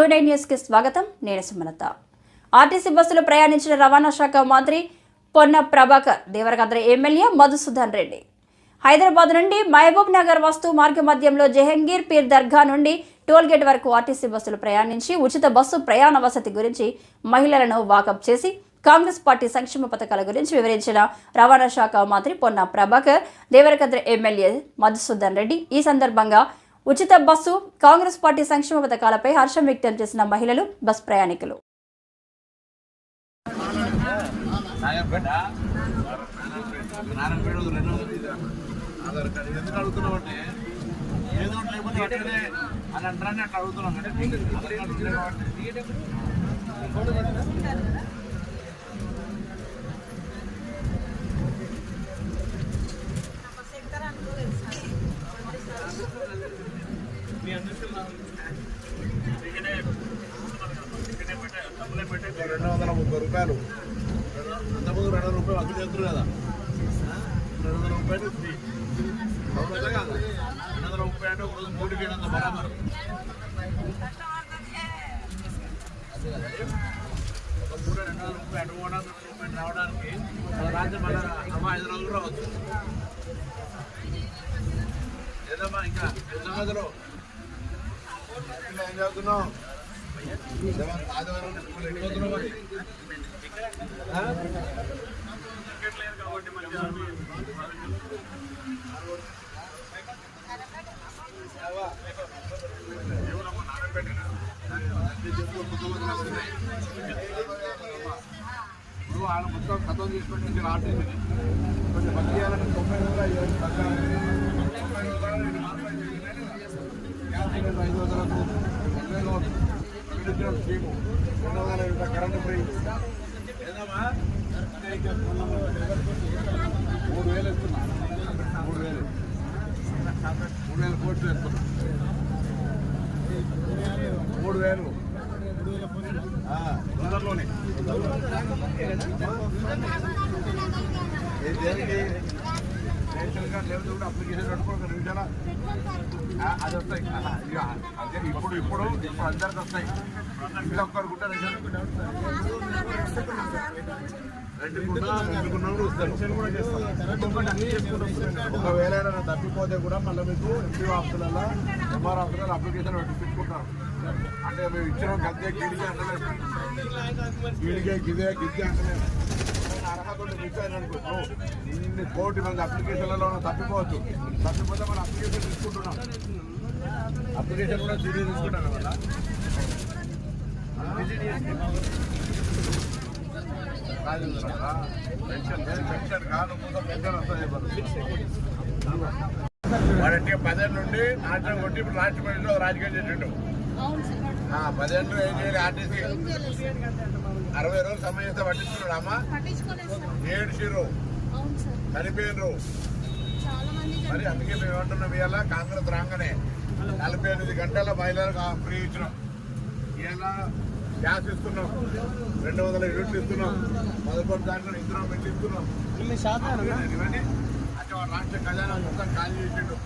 True nine న్యూస్కి స్వాగతం. నేను సుమలత. ఆర్టీసీ బస్సులో ప్రయాణించిన రవాణా శాఖ మంత్రి పొన్న ప్రభాకర్ దేవరగద్ర ఎమ్మెల్యే మధుసూదన్ రెడ్డి. హైదరాబాద్ నుండి మహబూబ్ నగర్ వస్తూ మార్గ మధ్యంలో జహంగీర్ పీర్ దర్గా నుండి టోల్గేట్ వరకు ఆర్టీసీ బస్సులు ప్రయాణించి ఉచిత బస్సు ప్రయాణ వసతి గురించి మహిళలను వాకప్ చేసి కాంగ్రెస్ పార్టీ సంక్షేమ పథకాల గురించి వివరించిన రవాణా శాఖ మంత్రి పొన్న ప్రభాకర్ దేవరకద్ర ఎమ్మెల్యే మధుసూదన్ రెడ్డి. ఈ సందర్భంగా ఉచిత బస్సు కాంగ్రెస్ పార్టీ సంక్షేమ పథకాలపై హర్షం వ్యక్తం చేసిన మహిళలు బస్ ప్రయాణికులు అంటే ఏదో లేకపోతే అట్లనే అని అంటారని అట్లా అడుగుతున్నాం అంటే రెండు వందల ముప్పై రూపాయలు అంతకు రెండు వందల రూపాయలు అప్పు చేస్తారు కదా రెండు వందల రూపాయలు ఫ్రీ రెండు వందల ముప్పై అంటే ఒక రోజు మూడుకి ఏడు బరాబర్ మూడు రెండు వందల ముప్పై అటు కూడా రెండు రూపాయలు రావడానికి మన రాత్రి మళ్ళీ అమ్మ ఐదు రోజులు రావచ్చు ఏదమ్మా ఇంకా ఏ ఏం చదువుతున్నావు ఆదివారం స్కూల్ ఎన్ని మరి ఇప్పుడు ఆయన మొత్తం కథం తీసుకొని నుంచి కొంచెం భక్తి చేయాలని తొంభై వందల తొంభై వందల రెండు మార్పులు చేయాలని గ్యాస్ సిలిండర్ ఐదు వందలకు రెండు వేలు విద్యుత్ స్కీము రెండు వందల యూనిట్ల కరెంటు ఫ్రీ ఏదమ్మా మూడు వేలు మూడు వేలు మూడు వేలు కోట్లు మూడు వేలు తొందరలోనే దేనికి రేషన్ కార్డు లేకపోతే కూడా అప్లికేషన్ పెట్టుకో ఒక నిమిషాల అది వస్తాయి ఆహా, ఇక ఇప్పుడు ఇప్పుడు ఇప్పుడు అందరికి వస్తాయి ఇంట్లో ఒక్కరు గుట్ట రేషన్ ఒకవేళ తప్పిపోతే కూడా మళ్ళీ మీకు ఎంపీ ఆఫీసులలో ఎంఆర్ ఆఫీసులలో అప్లికేషన్ పెట్టుకుంటారు అంటే మేము ఇచ్చిన గద్దే గిడిగే అంటలేదు గిడిగే గిదే గిద్దే అంటలేదు అర్హత ఉండి మిస్ ఇన్ని కోటి మంది అప్లికేషన్లలో తప్పిపోవచ్చు తప్పిపోతే మనం అప్లికేషన్ తీసుకుంటున్నాం అప్లికేషన్ కూడా తిరిగి తీసుకుంటాం కదా వాడంటే పదేళ్ళ నుండి నాట్యం కొట్టి ఇప్పుడు లాస్ట్ పదిలో రాజకీయం చేసిండు. ఆ, పదేళ్ళు ఏం చేయాలి ఆర్టీసీ? అరవై రోజులు సమయం చేస్తే పట్టించుకున్నాడు అమ్మ? ఏడ్చిర్రు. సార్ చనిపోయినరు మరి అందుకే మేము ఏమంటున్నాం ఇవాళ కాంగ్రెస్ రాగానే నలభై ఎనిమిది గంటల మహిళలకు ఫ్రీ ఇచ్చినాం. ఇలా గ్యాస్ ఇస్తున్నాం. రెండు వందల యూనిట్లు ఇస్తున్నాం. పదకొండు దాంట్లో ఇస్తున్నాం పెట్టి ఇస్తున్నాం. ఇవన్నీ అంటే రాష్ట్ర ఖజానా మొత్తం ఖాళీ చేసిండు.